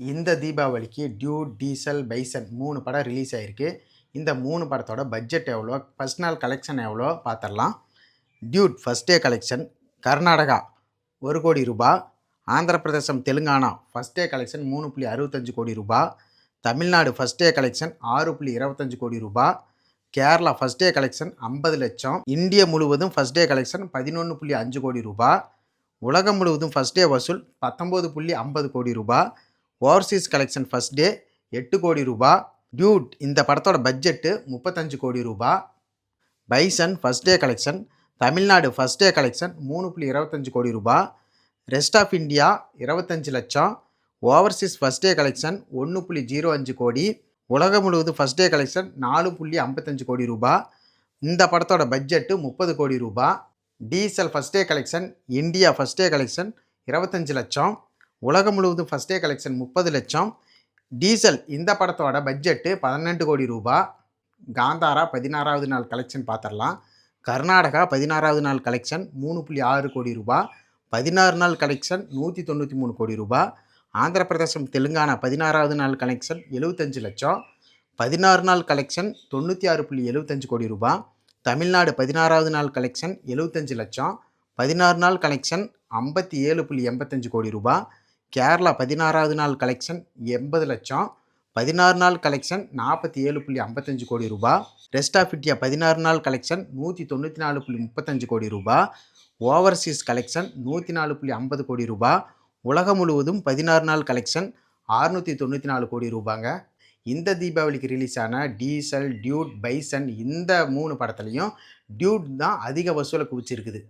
இந்த தீபாவளிக்கு Dude diesel bison மூணு படம் ரிலீஸ் ஆகிருக்கு இந்த மூணு படத்தோட பட்ஜெட் எவ்வளோ? ஃபஸ்ட் நாள் கலெக்ஷன் எவ்வளோ? பார்த்துடலாம் dude first day collection Karnataka ஒரு கோடி ரூபாய் ஆந்திர பிரதேசம் தெலுங்கானா ஃபஸ்ட் டே கலெக்ஷன் மூணு புள்ளி அறுபத்தஞ்சு கோடி ரூபாய் தமிழ்நாடு ஃபஸ்ட் டே கலெக்ஷன் ஆறு புள்ளி இருபத்தஞ்சு கோடி ரூபாய் கேரளா ஃபஸ்ட் டே கலெக்ஷன் ஐம்பது லட்சம். இந்தியா முழுவதும் ஃபஸ்ட் டே கலெக்ஷன் பதினொன்று புள்ளி அஞ்சு கோடி ரூபாய் உலகம் முழுவதும் ஃபஸ்ட் டே வசூல் பத்தொம்போது புள்ளி ஐம்பது கோடி ரூபாய் ஓவர்சீஸ் கலெக்ஷன் ஃபஸ்ட் டே எட்டு கோடி ரூபா. டியூட் இந்த படத்தோட பட்ஜெட்டு முப்பத்தஞ்சு கோடி ரூபா. Bison first day collection Tamil Nadu first day collection மூணு புள்ளி இருபத்தஞ்சு கோடி ரூபா. ரெஸ்ட் ஆஃப் இந்தியா இருபத்தஞ்சு லட்சம். ஓவர்சீஸ் ஃபஸ்ட் டே கலெக்ஷன் ஒன்று புள்ளி ஜீரோ அஞ்சு கோடி. உலகம் முழுவதும் ஃபஸ்ட் டே கலெக்ஷன் நாலு புள்ளி ஐம்பத்தஞ்சு கோடி ரூபா. இந்த படத்தோட பட்ஜெட்டு முப்பது கோடி ரூபா. Diesel first day collection India first day collection இருபத்தஞ்சு லட்சம். உலகம் முழுவதும் ஃபஸ்ட் டே கலெக்ஷன் முப்பது லட்சம். டீசல் இந்த படத்தோட பட்ஜெட்டு பதினெட்டு கோடி ரூபா. காந்தாரா பதினாறாவது நாள் கலெக்ஷன் பார்த்துடலாம் கர்நாடகா பதினாறாவது நாள் கலெக்ஷன் மூணு புள்ளி ஆறு கோடி ரூபா. பதினாறு நாள் கலெக்ஷன் நூற்றி தொண்ணூற்றி மூணு கோடி ரூபா. ஆந்திர பிரதேசம் தெலுங்கானா பதினாறாவது நாள் கலெக்ஷன் எழுபத்தஞ்சு லட்சம். பதினாறு நாள் கலெக்ஷன் தொண்ணூற்றி ஆறு புள்ளி எழுபத்தஞ்சு கோடி ரூபாய் தமிழ்நாடு பதினாறாவது நாள் கலெக்ஷன் எழுபத்தஞ்சு லட்சம். பதினாறு நாள் கலெக்ஷன் ஐம்பத்தி ஏழு புள்ளி எண்பத்தஞ்சு கோடி ரூபாய் கேரளா பதினாறாவது நாள் கலெக்ஷன் எண்பது லட்சம். பதினாறு நாள் கலெக்ஷன் நாற்பத்தி ஏழு புள்ளி ஐம்பத்தஞ்சு கோடி ரூபாய் ரெஸ்ட் ஆஃப் இந்தியா பதினாறு நாள் கலெக்ஷன் நூற்றி தொண்ணூற்றி நாலு புள்ளி முப்பத்தஞ்சு கோடி ரூபாய் ஓவர்சீஸ் கலெக்ஷன் நூற்றி நாலு புள்ளி ஐம்பது கோடி ரூபாய் உலகம் முழுவதும் பதினாறு நாள் கலெக்ஷன் ஆறுநூற்றி தொண்ணூற்றி நாலு கோடி ரூபாங்க. இந்த தீபாவளிக்கு ரிலீஸ் ஆன டீசல் டியூட் பைசன் இந்த மூணு படத்துலையும் டியூட் தான் அதிக வசூலை குவிச்சிருக்குது.